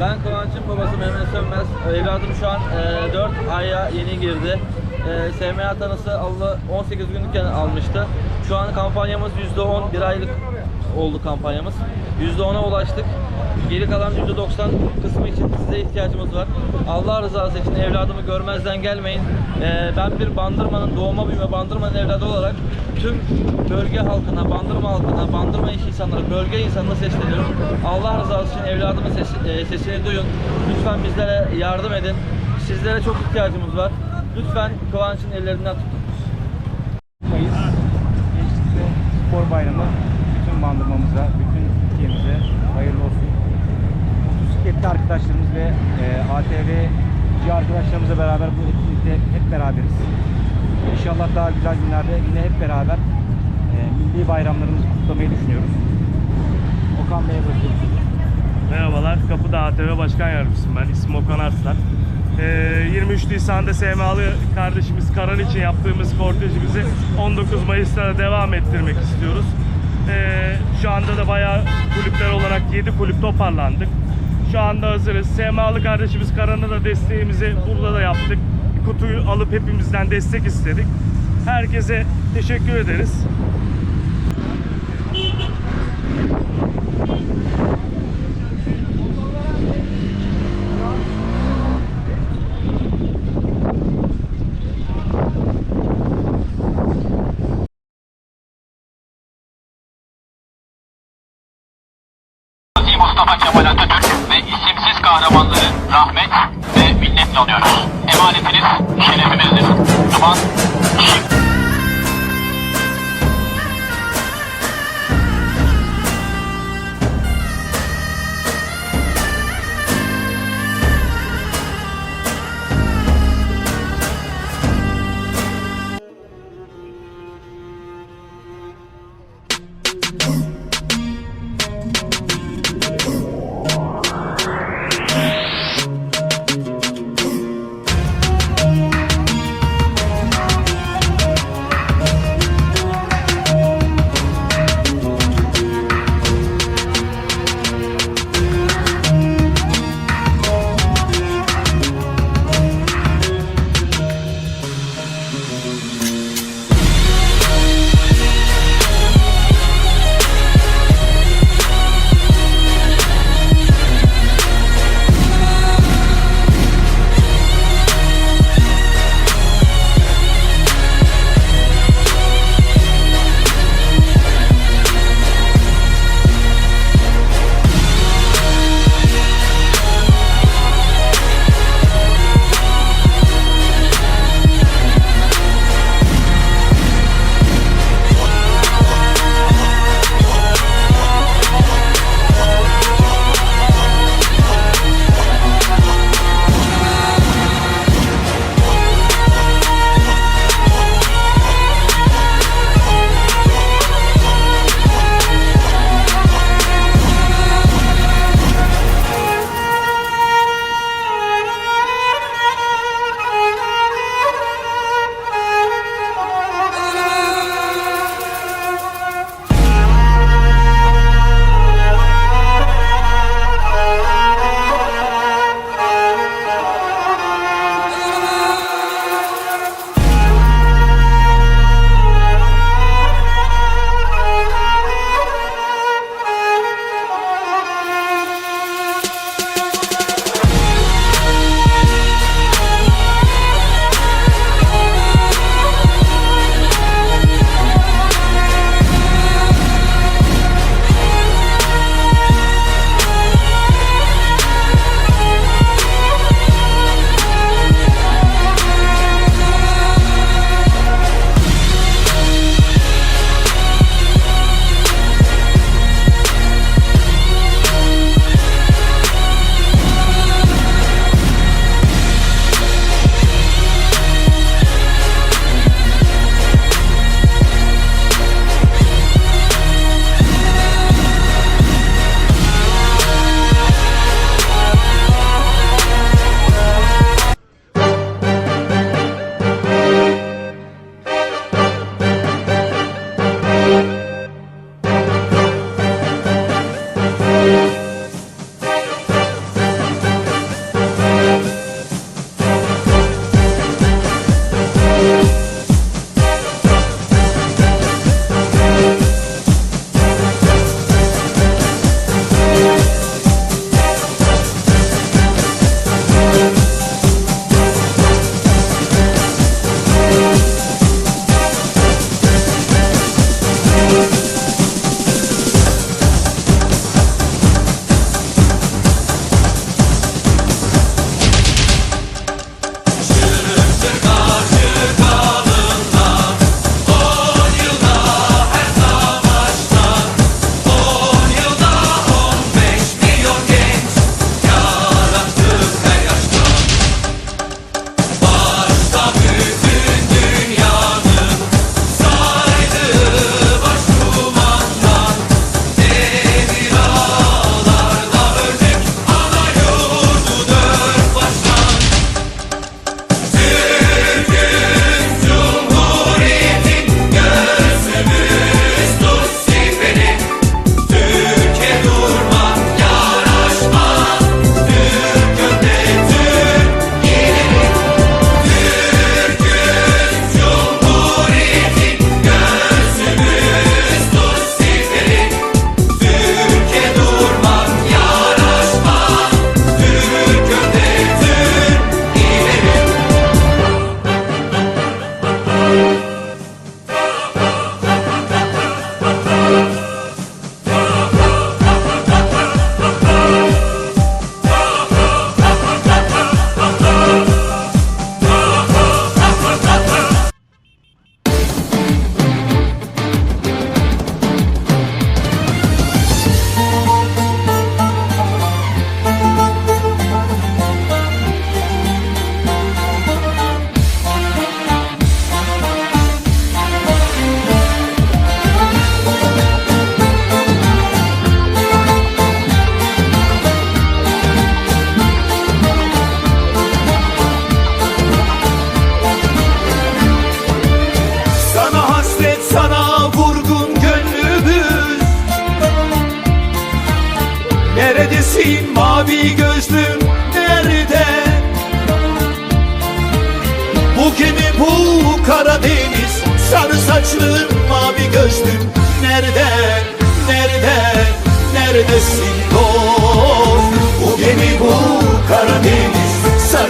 Ben Kıvanç'ın babası Mehmet Sönmez. Evladım şu an e, 4 aya yeni girdi. E, SMA tanısı Allah 18 günlükken almıştı. Şu an kampanyamız %10, bir aylık oldu kampanyamız. %10'a ulaştık. Geri kalan %90 kısmı için size ihtiyacımız var. Allah rızası için evladımı görmezden gelmeyin. E, ben bir Bandırma'nın doğma büyüme Bandırma'nın evladı olarak tüm bölge halkına, Bandırma halkına, Bandırma iş insanları, bölge insanına sesleniyorum. Allah rızası için evladımın sesi- e, sesini duyun. Lütfen bizlere yardım edin. Sizlere çok ihtiyacımız var. Lütfen Kıvanç'ın ellerinden tutun. Mayıs Gençlik ve Spor Bayramı bütün bandırmamıza, bütün Türkiye'mize hayırlı olsun. Motosikletli arkadaşlarımız ve e, ATV'ci arkadaşlarımızla beraber bu etkinlikte hep beraberiz. İnşallah daha güzel günlerde yine hep beraber e, milli bayramlarımızı kutlamayı düşünüyoruz. Okan Bey'e bırakıyorum. Merhabalar, Kapıdağ ATV Başkan Yardımcısıyım ben. İsmim Okan Arslan. Ee, 23 Nisan'da SMA'lı kardeşimiz Karan için yaptığımız kortejimizi 19 Mayıs'ta da devam ettirmek istiyoruz. Ee, şu anda da bayağı kulüpler olarak 7 kulüp toparlandık. Şu anda hazırız. SMA'lı kardeşimiz Karan'a da desteğimizi burada da yaptık. Kutuyu alıp hepimizden destek istedik. Herkese teşekkür ederiz. Mustafa Kemal Atatürk rahmet ve minnetle anıyoruz. Emanetiniz şerefimizdir. Duman,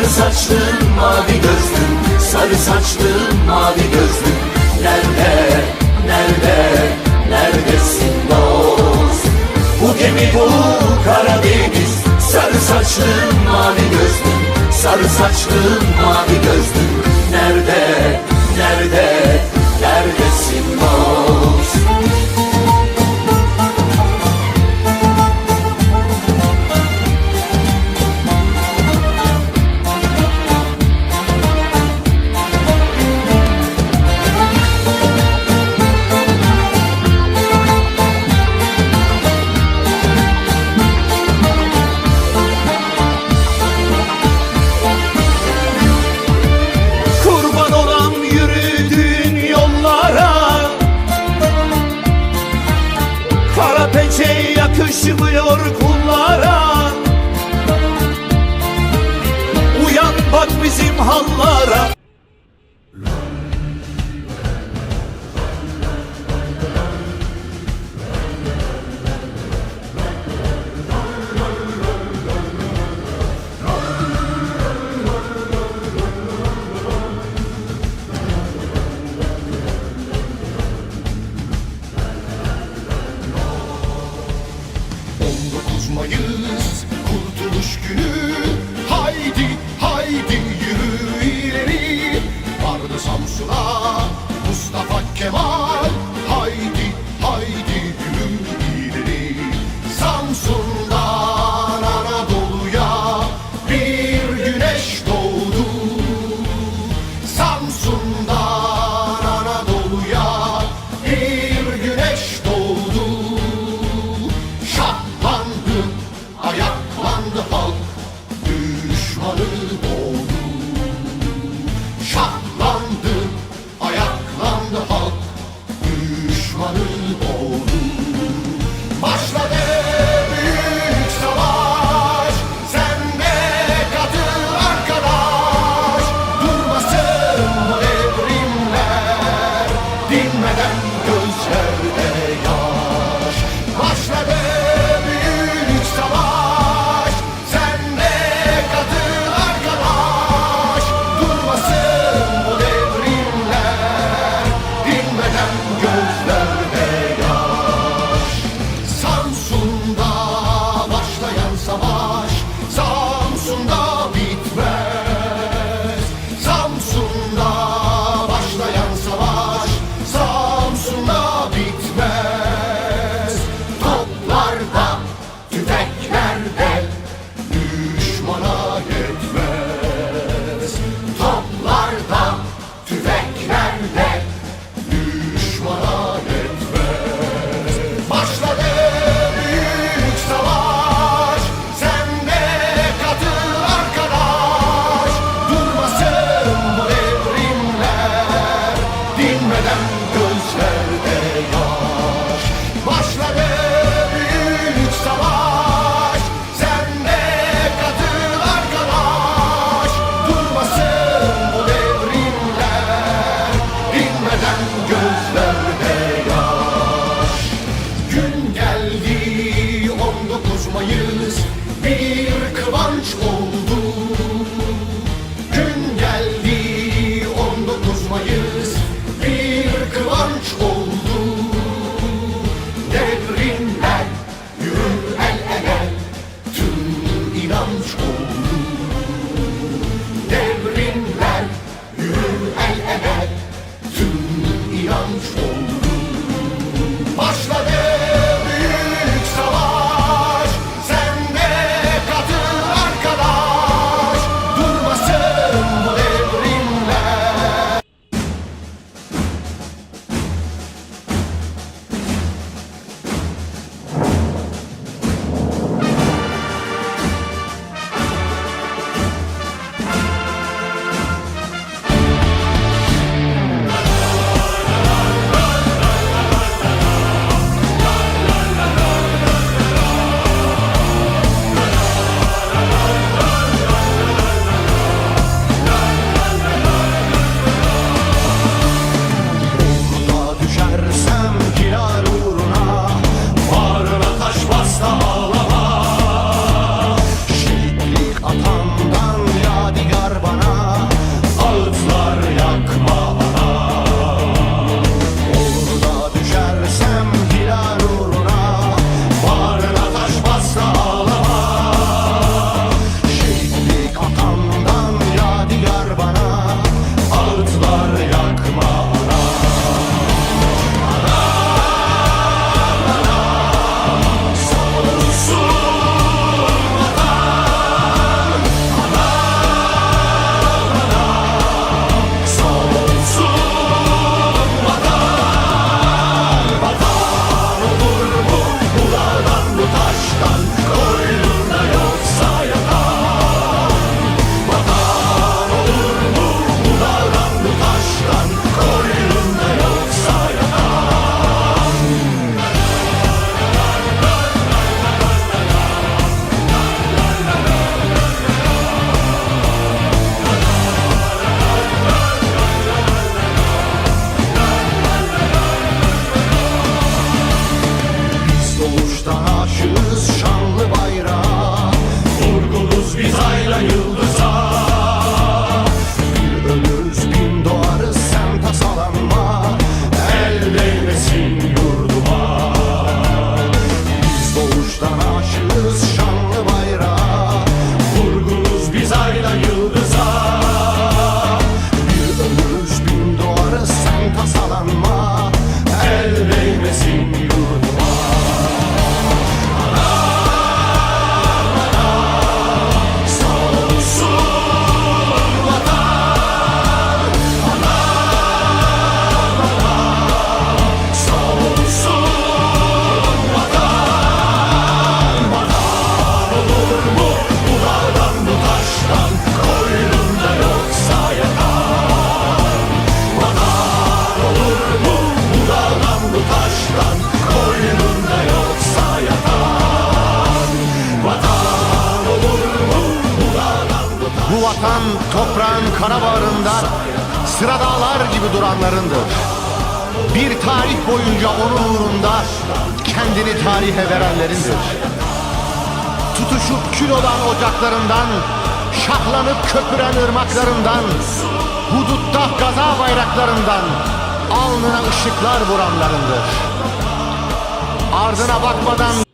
Sarı saçlım mavi gözlüm. Sarı saçlım mavi gözlüm. Nerede, nerede, neredesin dost? Bu gemi dolu Karadeniz Sarı saçlım mavi gözlüm. Sarı saçlım mavi gözlüm. Nerede, nerede, neredesin dost? Şif- vatan toprağın kara bağrında sıra dağlar gibi duranlarındır. Bir tarih boyunca onun uğrunda kendini tarihe verenlerindir. Tutuşup kül olan ocaklarından, şahlanıp köpüren ırmaklarından, hudutta gaza bayraklarından, alnına ışıklar vuranlarındır. Ardına bakmadan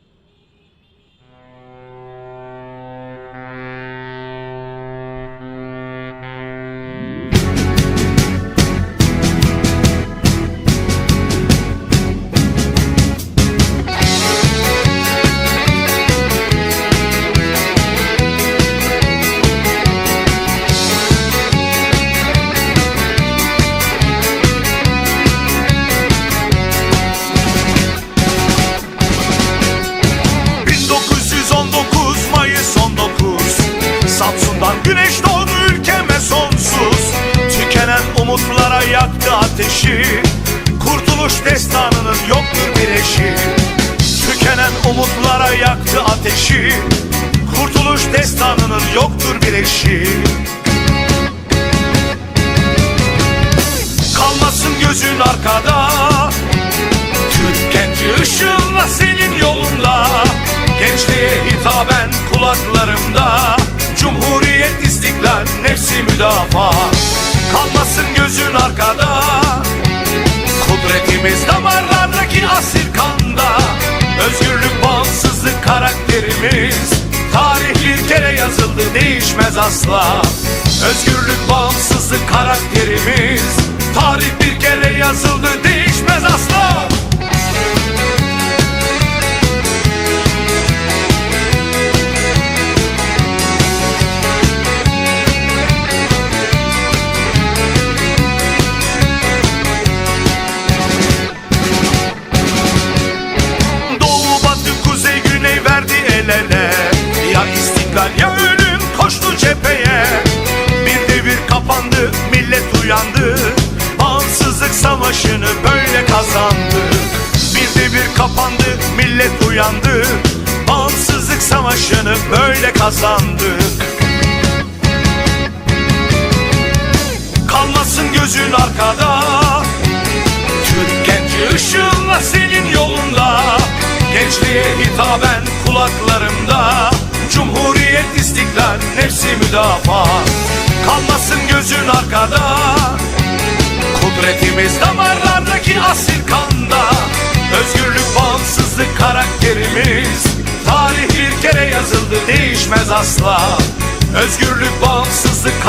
Kurtuluş destanının yoktur bir eşi. Kalmasın gözün arkada. Türk genci ışığınla senin yolunda Gençliğe hitaben kulaklarımda. Cumhuriyet istiklal nefsi müdafaa. Kalmasın gözün arkada. Kudretimiz damarlardaki asil kanda. Özgürlük bağımsızlık karakterimiz. Tarih bir kere yazıldı değişmez asla. Özgürlük bağımsızlık karakterimiz. Tarih bir kere yazıldı değişmez millet uyandı. Bağımsızlık savaşını böyle kazandık Kalmasın gözün arkada. Türk genci ışığınla senin yolunda. Gençliğe hitaben kulaklarımda. Cumhuriyet istiklal nefsi müdafaa. Kalmasın gözün arkada. Kudretimiz damarlardaki asil kanda Özgürlük bağımsızlık karakterimiz. Tarih bir kere yazıldı değişmez asla. Özgürlük bağımsızlık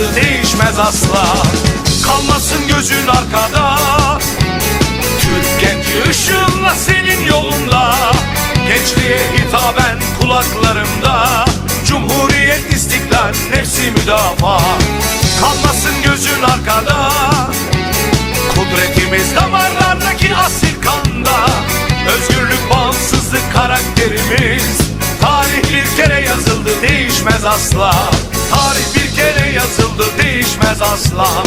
yazıldı değişmez asla. Kalmasın gözün arkada. Türk genci ışığınla senin yolunda. Gençliğe hitaben kulaklarımda. Cumhuriyet istiklal nefsi müdafaa. Kalmasın gözün arkada. Kudretimiz damarlardaki asil kanda. Özgürlük bağımsızlık karakterimiz değişmez asla. Tarih bir kere yazıldı değişmez asla